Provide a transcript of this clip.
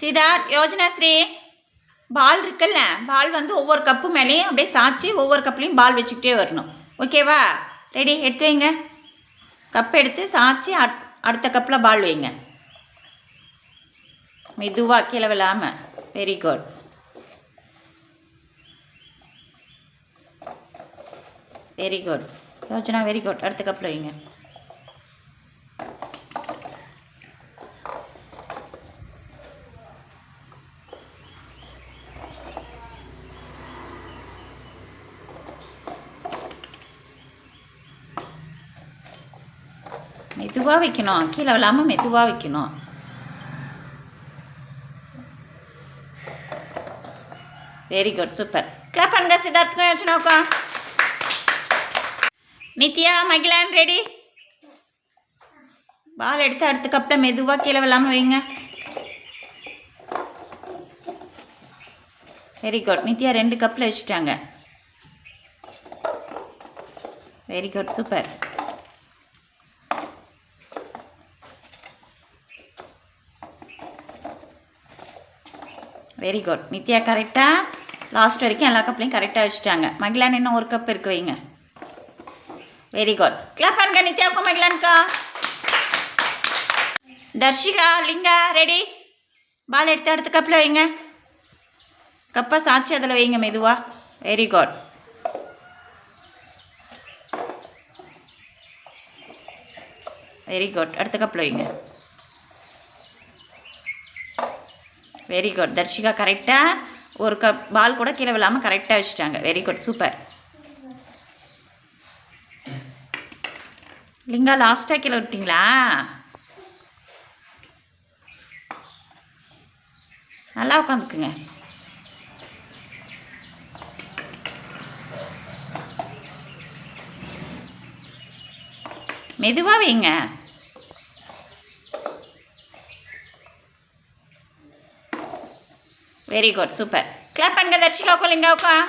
சித்தார்த் யோஜனாஸ்ரீ பால் இருக்குல்ல பால் வந்து ஒவ்வொரு கப்பு மேலேயும் அப்படியே சாய்ச்சி ஒவ்வொரு கப்லேயும் பால் வச்சுக்கிட்டே வரணும். ஓகேவா ரெடி எடுத்து வைங்க. கப் எடுத்து சாய்ச்சி அட் அடுத்த கப்பில் பால் வைங்க. மெதுவாக கீழே விழாமல் very good very good Yojana very good அடுத்த கப்பில் வைங்க. மெதுவாக வைக்கணும். கீழே விழாமல் மெதுவாக வைக்கணும். வெரி குட் சூப்பர் கிளாப் பண்ணுங்க சித்தார்த்துக்கும் யோசனாவுக்கும் நித்யா மகிழான் ரெடி பால் எடுத்து அடுத்த கப்பில் மெதுவாக கீழே விழாமல் வைங்க. வெரி குட் நித்யா ரெண்டு கப்பில் வச்சுட்டாங்க. Very good super very good Nithya கரெக்டாக லாஸ்ட் வரைக்கும் எல்லா கப்லையும் கரெக்டாக வச்சுட்டாங்க. மகிழான் இன்னும் ஒரு கப் இருக்கு வைங்க. வெரி குட் கிளாப் பண்ணுங்க நித்யாவுக்கும் மகிழானுக்கா. தர்ஷிகா லிங்கா ரெடி பால் எடுத்து அடுத்த கப்பில் வைங்க. கப்பை சாட்சி அதில் வைங்க மெதுவா. வெரி குட் வெரி குட் அடுத்த கப்பில் வைங்க. வெரி குட் தர்ஷிகா கரெக்டாக ஒரு கப் பால் கூட கீழே விழாமல் கரெக்டாக வச்சுட்டாங்க. வெரி குட் சூப்பர் லிங்கா லாஸ்ட்டாக கீழே விட்டீங்களா? நல்லா உட்காந்துக்குங்க. மெதுவாக வைங்க. வெரி குட் சூப்பர் கிளாப் பண்ணுங்க தர்ஷிகாவுக்கும் லிங்காவுக்கும்